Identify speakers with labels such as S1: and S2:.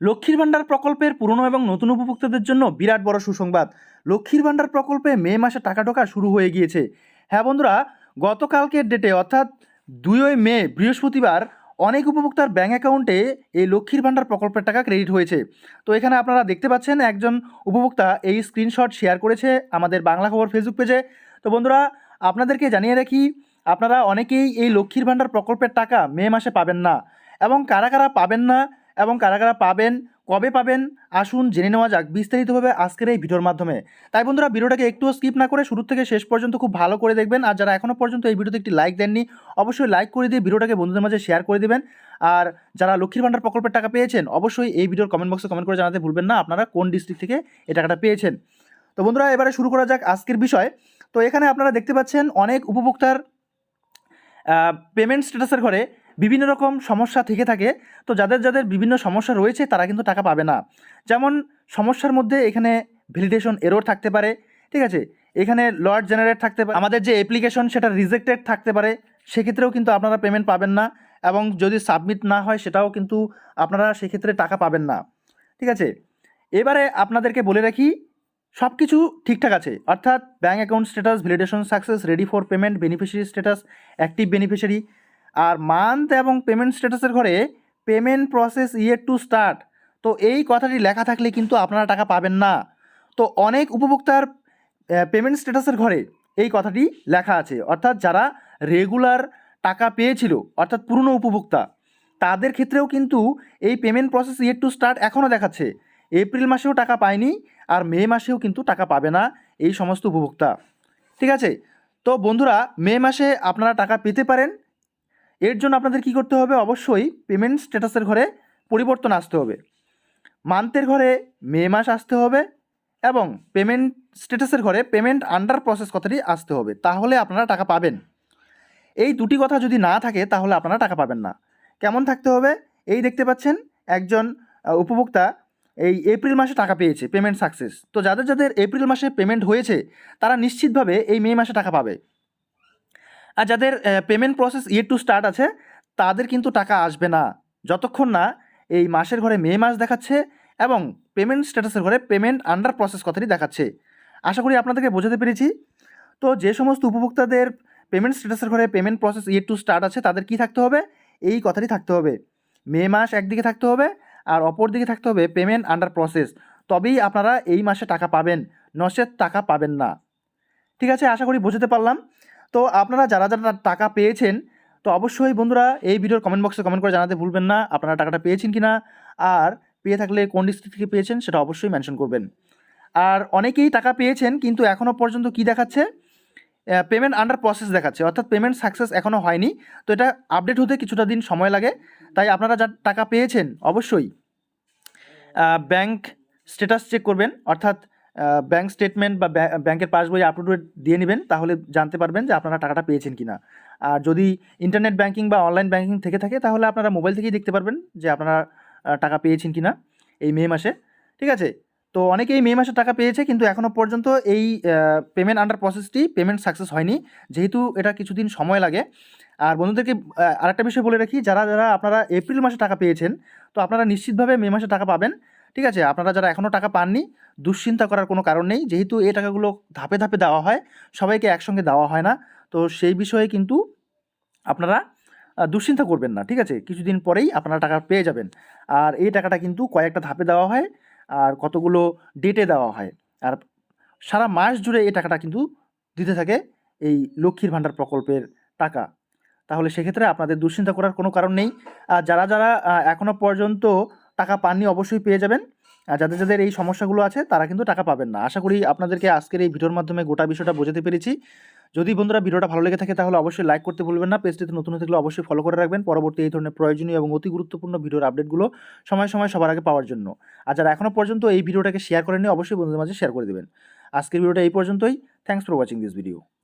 S1: লক্ষ্মীর ভাণ্ডার প্রকল্পের পুরনো এবং নতুন উপভোক্তাদের জন্য বিরাট বড় সুসংবাদ। লক্ষ্মীর ভাণ্ডার প্রকল্পে মে মাসে টাকা ঢোকা শুরু হয়ে গিয়েছে। হ্যাঁ বন্ধুরা, গতকালকের ডেটে অর্থাৎ দুইই মে, বৃহস্পতিবার, অনেক উপভোক্তার ব্যাঙ্ক অ্যাকাউন্টে এই লক্ষ্মীর ভাণ্ডার প্রকল্পের টাকা ক্রেডিট হয়েছে। তো এখানে আপনারা দেখতে পাচ্ছেন একজন উপভোক্তা এই স্ক্রিনশট শেয়ার করেছে আমাদের বাংলা খবর ফেসবুক পেজে তো বন্ধুরা, আপনাদেরকে জানিয়ে রাখি, আপনারা অনেকেই এই লক্ষ্মীর ভাণ্ডার প্রকল্পের টাকা মে মাসে পাবেন না। এবং কারা কারা পাবেন না এবং কারা কারা পাবেন, কবে পাবেন, আসুন জেনে নেওয়া যাক বিস্তারিতভাবে আজকের এই ভিডিওর মাধ্যমে। তাই বন্ধুরা, ভিডিওটাকে একটুও স্কিপ না করে শুরু থেকে শেষ পর্যন্ত খুব ভালো করে দেখবেন। আর যারা এখনও পর্যন্ত এই ভিডিওতে একটি লাইক দেননি, অবশ্যই লাইক করে দিয়ে ভিডিওটাকে বন্ধুদের মাঝে শেয়ার করে দেবেন। আর যারা লক্ষ্মীর ভাণ্ডার প্রকল্পের টাকা পেয়েছেন, অবশ্যই এই ভিডিওর কমেন্ট বক্সে কমেন্ট করে জানাতে ভুলবেন না, আপনারা কোন ডিস্ট্রিক্ট থেকে এই টাকাটা পেয়েছেন। তো বন্ধুরা, এবারে শুরু করা যাক আজকের বিষয়। তো এখানে আপনারা দেখতে পাচ্ছেন অনেক উপভোক্তার পেমেন্ট স্ট্যাটাসের ঘরে বিভিন্ন রকম সমস্যা থেকে থাকে, তো যাদের যাদের বিভিন্ন সমস্যা রয়েছে তারা কিন্তু টাকা পাবে না। যেমন সমস্যার মধ্যে এখানে ভ্যালিডেশন এরোর থাকতে পারে, ঠিক আছে? এখানে লর্ড জেনারেট থাকতে পারে। আমাদের যে অ্যাপ্লিকেশন সেটা রিজেক্টেড থাকতে পারে, সেক্ষেত্রেও কিন্তু আপনারা পেমেন্ট পাবেন না এবং যদি সাবমিট না হয় সেটাও কিন্তু আপনারা সেক্ষেত্রে টাকা পাবেন না, ঠিক আছে? এবারে আপনাদেরকে বলে রাখি সব কিছু ঠিকঠাক আছে। অর্থাৎ bank account status validation success ready for payment beneficiary status active beneficiary R month এবং পেমেন্ট স্ট্যাটাসের ঘরে payment process yet to start তো এই কথাটি লেখা থাকলে কিন্তু আপনারা টাকা পাবেন না। তো অনেক উপভোক্তার পেমেন্ট স্ট্যাটাসের ঘরে এই কথাটি লেখা আছে। অর্থাৎ যারা রেগুলার টাকা পেয়েছিল, অর্থাৎ পুরনো উপভোক্তা, তাদের ক্ষেত্রেও কিন্তু এই payment process yet to start এখনও দেখাচ্ছে। এপ্রিল মাসেও টাকা পায়নি আর মে মাসেও কিন্তু টাকা পাবে না এই সমস্ত উপভোক্তা। ঠিক আছে? তো বন্ধুরা, মে মাসে আপনারা টাকা পেতে পারেন। এর জন্য আপনাদের কি করতে হবে? অবশ্যই পেমেন্ট স্ট্যাটাসের ঘরে পরিবর্তন আসতে হবে। মান্থের ঘরে মে মাস আসতে হবে এবং পেমেন্ট স্ট্যাটাসের ঘরে পেমেন্ট আন্ডার প্রসেস কথাটি আসতে হবে। তাহলে আপনারা টাকা পাবেন। এই দুটি কথা যদি না থাকে, তাহলে আপনারা টাকা পাবেন না। কেমন থাকতে হবে? এই দেখতে পাচ্ছেন একজন উপভোক্তা এই এপ্রিল মাসে টাকা পেয়েছে পেমেন্ট সাকসেস তো যাদের যাদের এপ্রিল মাসে পেমেন্ট হয়েছে, তারা নিশ্চিতভাবে এই মে মাসে টাকা পাবে। আর যাদের payment process yet to start আছে, তাদের কিন্তু টাকা আসবে না। যতক্ষণ না এই মাসের ঘরে মে মাস দেখাচ্ছে এবং পেমেন্ট স্ট্যাটাসের ঘরে পেমেন্ট আন্ডার প্রসেস কথাটি দেখাচ্ছে। আশা করি আপনাদেরকে বোঝাতে পেরেছি। তো যে সমস্ত উপভোক্তাদের পেমেন্ট স্ট্যাটাসের ঘরে payment process yet to start আছে, তাদের কি থাকতে হবে? এই কথাটি থাকতে হবে। মে মাস একদিকে থাকতে হবে আর অপর দিকে থাকতে হবে পেমেন্ট আন্ডার প্রসেস তবেই আপনারা এই মাসে টাকা পাবেন, নচেত টাকা পাবেন না। ঠিক আছে, আশা করি বোঝাতে পারলাম। তো আপনারা যারা যারা টাকা পেয়েছেন, তো অবশ্যই বন্ধুরা এই ভিডিওর কমেন্ট বক্সে কমেন্ট করে জানাতে ভুলবেন না, আপনারা টাকাটা পেয়েছেন কি না আর পেয়ে থাকলে কোন ডিস্ট্রিক্ট থেকে পেয়েছেন সেটা অবশ্যই মেনশন করবেন। আর অনেকেই টাকা পেয়েছেন, কিন্তু এখনও পর্যন্ত কি দেখাচ্ছে? পেমেন্ট আন্ডার প্রসেস দেখাচ্ছে, অর্থাৎ পেমেন্ট সাকসেস এখনও হয়নি। তো এটা আপডেট হতে কিছুটা দিন সময় লাগে, তাই আপনারা যা টাকা পেয়েছেন অবশ্যই ব্যাংক স্ট্যাটাস চেক করবেন, অর্থাৎ ব্যাংক স্টেটমেন্ট বা ব্যাং- ব্যাংকের পাসবই আপলোড দিয়ে নেবেন, তাহলে জানতে পারবেন যে আপনারা টাকাটা পেয়েছেন কি না আর যদি ইন্টারনেট ব্যাঙ্কিং বা অনলাইন ব্যাঙ্কিং থেকে থাকে, তাহলে আপনারা মোবাইল থেকেই দেখতে পারবেন যে আপনারা টাকা পেয়েছেন কি না এই মে মাসে। ঠিক আছে? তো অনেকেই মে মাসে টাকা পেয়েছে, কিন্তু এখনও পর্যন্ত এই পেমেন্ট আন্ডার প্রসেসটি পেমেন্ট সাকসেস হয়নি। যেহেতু এটা কিছুদিন সময় লাগে। আর বন্ধুদেরকে আরেকটা বিষয় বলে রাখি, যারা যারা আপনারা এপ্রিল মাসে টাকা পেয়েছেন, তো আপনারা নিশ্চিতভাবে মে মাসে টাকা পাবেন। ঠিক আছে? আপনারা যারা এখনও টাকা পাননি, দুশ্চিন্তা করার কোনো কারণ নেই। যেহেতু এই টাকাগুলো ধাপে ধাপে দেওয়া হয়, সবাইকে একসঙ্গে দেওয়া হয় না। তো সেই বিষয়ে কিন্তু আপনারা দুশ্চিন্তা করবেন না, ঠিক আছে? কিছুদিন পরেই আপনারা টাকা পেয়ে যাবেন। আর এই টাকাটা কিন্তু কয়েকটা ধাপে দেওয়া হয়, আর কতগুলো ডেটে দেওয়া হয়। আর সারা মাস জুড়ে এই টাকাটা কিন্তু দিতে থাকে এই লক্ষ্মীর ভাণ্ডার প্রকল্পের টাকা। তাহলে সেক্ষেত্রে আপনাদের দুশ্চিন্তা করার কোনো কারণ নেই। আর যারা যারা এখনও পর্যন্ত টাকা পাননি অবশ্যই পেয়ে যাবেন। আর যাদের যাদের এই সমস্যাগুলো আছে, তারা কিন্তু টাকা পাবেন না। আশা করি আপনাদেরকে আজকের এই ভিডিওর মাধ্যমে গোটা বিষয়টা বোঝাতে পেরেছি। যদি বন্ধুরা ভিডিওটা ভালো লেগে থাকে, তাহলে অবশ্যই লাইক করতে ভুলবেন না। পেজটিতে নতুন থাকলে অবশ্যই ফলো করে রাখবেন। পরবর্তী এই ধরনের প্রয়োজনীয় এবং অতি গুরুত্বপূর্ণ ভিডিওর আপডেটগুলো সময় সময় সবার আগে পাওয়ার জন্য। আর যারা এখনও পর্যন্ত এই ভিডিওটাকে শেয়ার করেনি অবশ্যই বন্ধুদের মাঝে শেয়ার করে দেবেন। আজকের ভিডিওটা এই পর্যন্তই। Thanks for watching this video